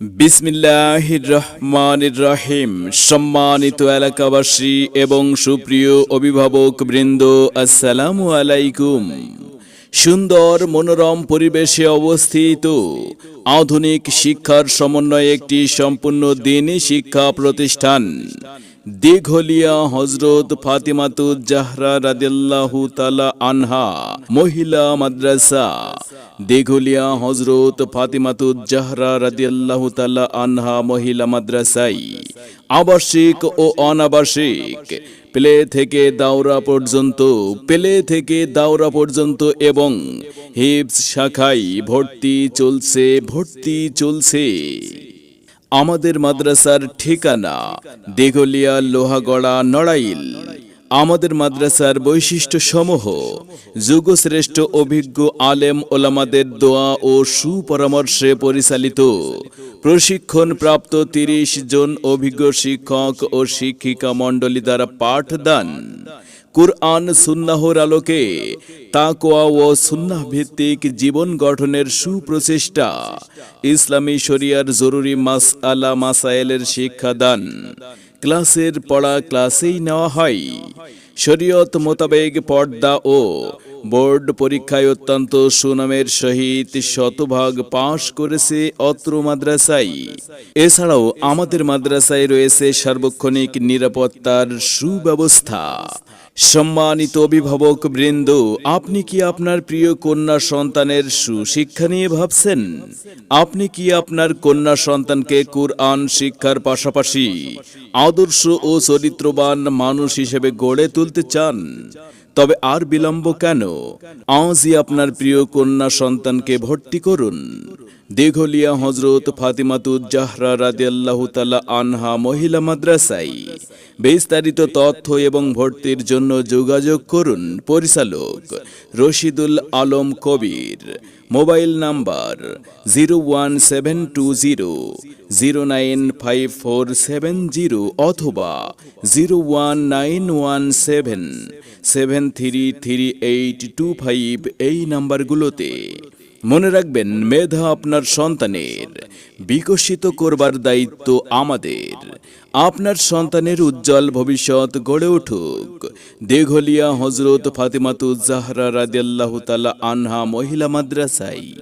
বিসমিল্লাহ রহমান রহিম সম্মানিত এলাকাবাসী এবং সুপ্রিয় অভিভাবক বৃন্দ, আসসালামু আলাইকুম। সুন্দর মনোরম পরিবেশে অবস্থিত আধুনিক শিক্ষার সমন্বয়ে একটি সম্পূর্ণ দিনই শিক্ষা প্রতিষ্ঠান, দীঘলিয়া হজরত ফাতিমাতুজ জাহরা রাদিয়াল্লাহু তালা আনহা, মহিলা মাদ্রাসা। দীঘলিয়া হজরত ফাতিমাতুজ জাহরা রাদিয়াল্লাহু তালা আনহা মহিলা মাদ্রাসাই আবাসিক ও অনাবাসিক, প্লে থেকে দাওরা পর্যন্ত, প্লে থেকে দাওরা পর্যন্ত এবং হিপস শাখায় ভর্তি চলছে ভর্তি চলছে। আমাদের মাদ্রাসার ঠিকানা দেগলিয়া লোহাগড়া নড়াইল। আমাদের মাদ্রাসার বৈশিষ্ট্য সমূহ যুগশ্রেষ্ঠ অভিজ্ঞ আলেম ওলামাদের দোয়া ও সুপরামর্শে পরিচালিত। প্রশিক্ষণ প্রাপ্ত তিরিশ জন অভিজ্ঞ শিক্ষক ও শিক্ষিকা মণ্ডলী দ্বারা পাঠদান। কুরআন সুন্নাহর আলোকে তাকোয়া ও সুন্নাহ ভিত্তিক জীবন গঠনের সুপ্রচেষ্টা, ইসলামী শরিয়ার জরুরি মাস আলা মাসাইলের শিক্ষাদান। ক্লাসের পড়া ক্লাসেই নেওয়া হয়। শরীয়ত মোতাবেক পর্দা ও বোর্ড পরীক্ষায় অত্যন্ত সুনামের সহিত শতভাগ পাশ করেছে অত্র মাদ্রাসাই। এছাড়াও আমাদের মাদ্রাসায় রয়েছে সার্বক্ষণিক নিরাপত্তার সুব্যবস্থা। সম্মানিত অভিভাবক বৃন্দ, আপনি কি আপনার প্রিয় কন্যা সন্তানের সুশিক্ষা নিয়ে ভাবছেন? আপনি কি আপনার কন্যা সন্তানকে কুরআন শিক্ষার পাশাপাশি আদর্শ ও চরিত্রবান মানুষ হিসেবে গড়ে তুলতে চান? তবে আর বিলম্ব কেন? আজই আপনার প্রিয় কন্যা সন্তানকে ভর্তি করুন। দীঘলিয়া হজরত ফাতিমাতুজ জাহরা রাদিয়াল্লাহু তাআলা আনহা মহিলা মাদ্রাসায় বিস্তারিত তথ্য এবং ভর্তির জন্য যোগাযোগ করুন পরিচালক Rashidul Alam Kabir. Mobile number zero one seven two zero zero nine five four seven zero অথবা zero one nine one seven seven three three eight two five এই নাম্বারগুলোতে মনে রাখবেন, মেধা আপনার সন্তানের, বিকশিত করবার দায়িত্ব আমাদের। আপনার সন্তানের উজ্জ্বল ভবিষ্যৎ গড়ে উঠুক। দেঘলিয়া হজরত ফাতেমাতুজাহরা জাহরা রাদিয়াল্লাহু তাআলা আনহা মহিলা মাদ্রাসায়।